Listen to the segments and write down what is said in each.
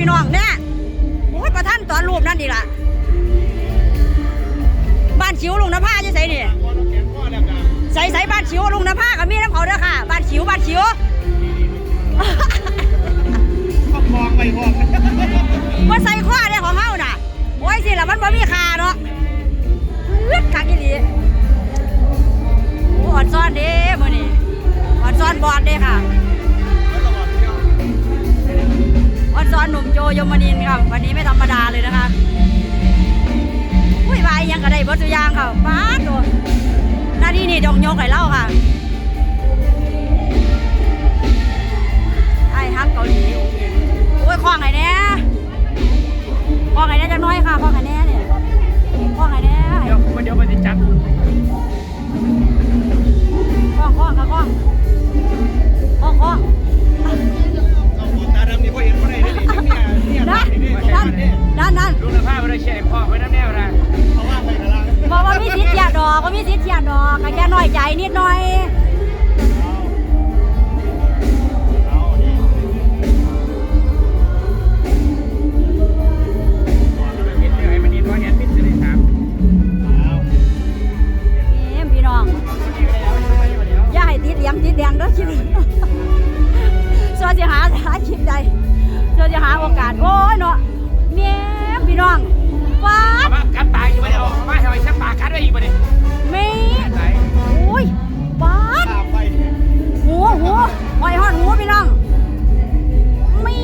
พี่น้องเนี่ยโอ้ยประท่านตอนรูปนั่นดีละบ้านชิวลุงนภาจะใส่นี่ใส่ใส่บ้านชิวลุงนภากับมีน้ำเขาเด้อค่ะ บ้านชิวบ้านชิว ครับวันนี้ไม่ธรรมดาเลยนะคะอุ้ยไปยังก็ได้บดตุยางค่ะป้าดตัวหน้าที่นี่จงยกให้เล่าค่ะ โอ้ยเนาะเนี่ยพี่น้องฟ้าดมากัดตายอยู่ไม่ได้ออกมาทำไมชักปากกัดไว้อีกประเดี๋ยวมี หูหอยหอดหูพี่น้อง มี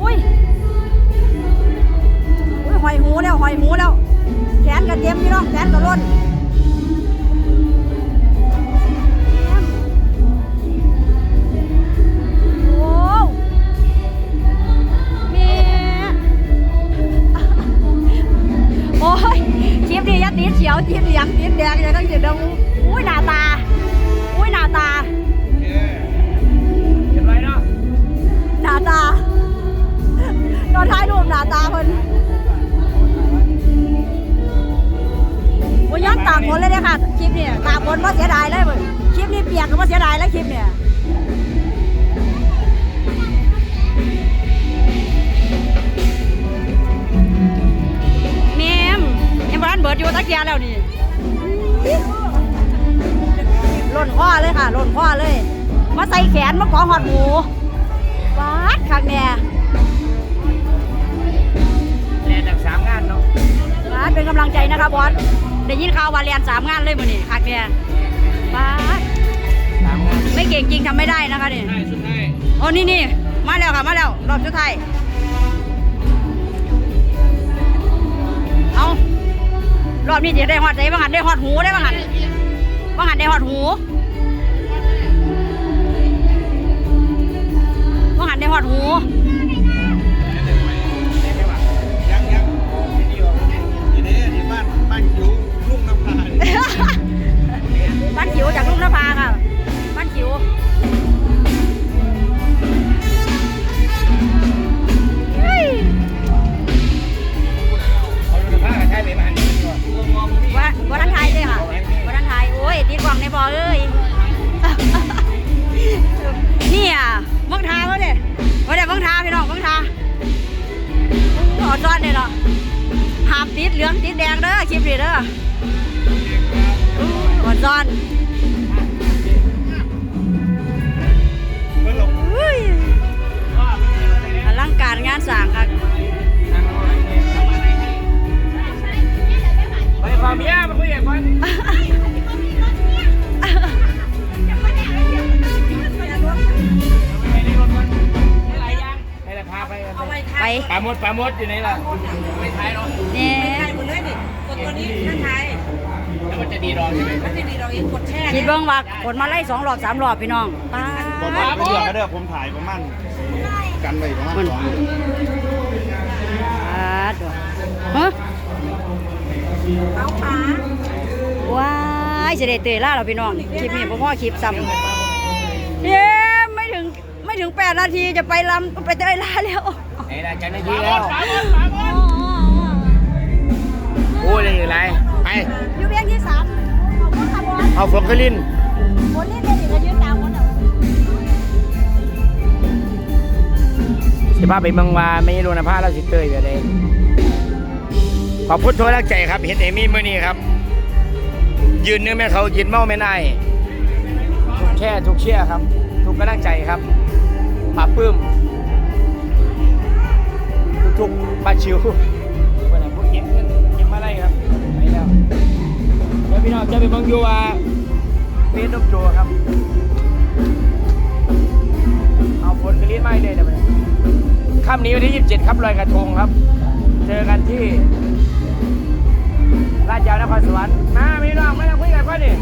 อุ้ย อุ้ยหอยหูแล้วหอยหูแล้ว แขนก็เต็มพี่น้อง แขนก็ล้นโอ้ยคลิปนี้ยัดติดเขียวติดเหลืองติดแดงอย่างนั้องนั้นอุ้ยหน้ ค่ะคลิปเนี่ยตากฝนว่าเสียดายเลยเว้ยคลิปนี้เปียกก็ว่าเสียดายแล้วคลิปเนี่ยแม่มยังบ้านเบิดอยู่ตะเกียร์แล้วนี่ล่นข้อเลยค่ะล่นข้อเลย มาใส่แขนมากองหอดหมูบาดคักเนี่ยแลนจากสามงานเนาะบาดเป็นกำลังใจนะคะบอส ได้ยินข่าวว่าเรียนสามงานเลยมื้อนี้คักเนี่ยบาดสามงานไม่เก่งจริงทำไม่ได้นะคะนี่ได้สุดได้โอ้นี่นี่มาแล้วค่ะมาแล้วรอบสุดท้ายเอารอบนี้จะได้ฮอดใจบ้างหันได้ฮอดหูได้บ้างหันบ้างหันได้ฮอดหู โอ้ออดซ้อนเลยเนาะหามติดเหลืองติดแดงเด้อคลิปนี้เด้อออดซ้อน ปปลาหมดปลาหมดอยู่ไหนล่ะไม่ใช่หรอกเนี่ยหมดเลยนี่กดตัวนี้นั่นไทยแล้วมันจะดีรอใช่ไหมมันจะดีเราเองกดแช่คิดเบิ่งว่าผลมาไล่สองรอบสามรอบพี่น้องป้าผมว่าเรื่องนะเด้อผมถ่ายประมาณกันไปประมาณสองป้าดฮะเขาขาว้ายเสด็จเตยล่าเราพี่น้องคลิปนี้พ่อคลิปซ้ำเย้ไม่ถึงไม่ถึงแปดนาทีจะไปลำไปเตยล่าแล้ว ไหนล่ะจันนาทีแล้ว โอ้ยอะไร ไปอยู่เบียงที่สามขอบคุณค่ะบอสเอาฟลอกเกลินคนนี้เป็นอีกก็ยืนตามคนเดียวพาไปเมืองวาไม่รู้นะพาเราสิเตยไปเลยขอบคุณทุกกำลังใจครับเห็นเอมี่เมื่อนี้ครับ ยืนเนื้อแม่เขายืนเมาแม่นายทุกแค่ทุกเชี่ยครับ ทุกกำลังใจครับปราบปลื้ม ปาชิววันไหนพวกเก็บเงินเก็บมาได้ครับไปแล้วเดี๋ยวพี่น้องจะไปเบังยูว่าเฟซนกโจครับ เอาผลกระลิ้นไม้เลยนะมันค่ำนี้วันที่ 27 ครับลอยกระทงครับ เจอกันที่ลาดยาวนครสวรรค์มาพี่น้องไม่ต้องคุยกันก่อนนี่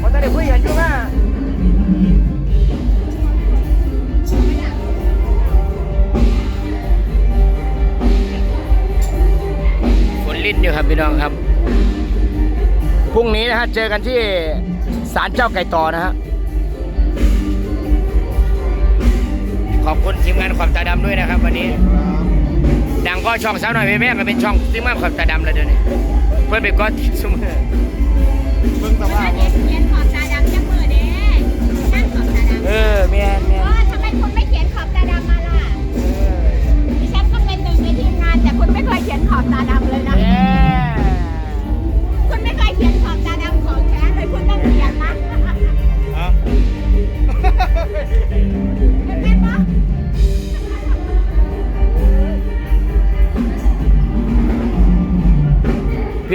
ผมจะได้คุยกันอยู่มาฝนลิ้ อยู่ครับพี่น้องครับ พรุ่งนี้นะฮะเจอกันที่ศาลเจ้าไก่ต่อนะฮะ ขอบคุณทีมงานขอบตาดำด้วยนะครับ วันนี้ ดังก็ช่องสาวหน่อยแม่ๆก็เป็นช่องทีมงานขอบตาดำแล้วเดี๋ยวนี้ เพื่อนไปก็ติดซุมอเบิ่งสภาพเขียนขอบตาดำจังมือเด้นั่งขอบตาดำเออแม่นแม่น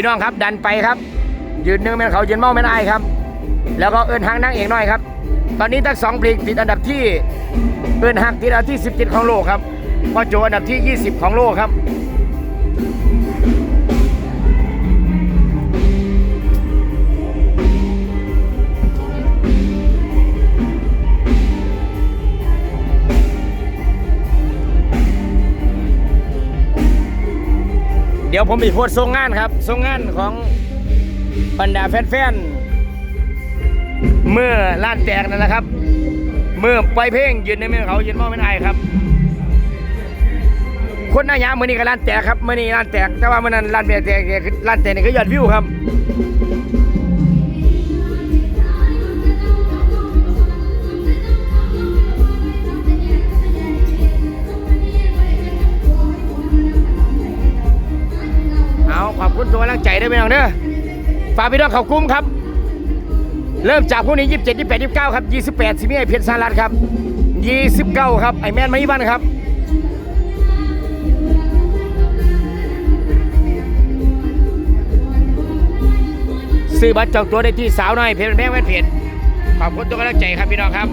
พี่น้องครับดันไปครับ ยืนหนึ่งแม่นเขายืนเมาแม่นอครับ แล้วก็เอินหางนั่งเองน้อยครับ ตอนนี้ทั้งสองปลีกติดอันดับที่เอินหักติดอันดับที่ 17 ของโลกครับพ่อโจอันดับที่ 20 ของโลกครับ เดี๋ยวผมไปโพสต์ส่งงานครับส่งงานของบรรดาแฟนๆเมื่อล้านแตกนั่นแหละครับ เมื่อไปเพ่งยืนในเมืองเขายืนมองไม่ได้ครับ คนหน้ายางมือนี้ก็ล้านแตกครับมือนี้ล้านแตกแต่ว่ามื่อนั้นล้านแตกแตกล้านแตกนี่ก็ยอดวิวครับ กำลังใจได้วยพี่น้องเด้อฝากพี่น้องเขากลุ้มครับ เริ่มจากพรุ่งนี้27 28 29ครับ28สิมีไอเพชรสารัตครับ29ครับไอแมนมาอีบ้านครับซื้อบัตรจองตัวได้ที่สาวน้อยเพจแม่แม่เพจขอบคุณทุกกำลังใจครับพี่น้องครับ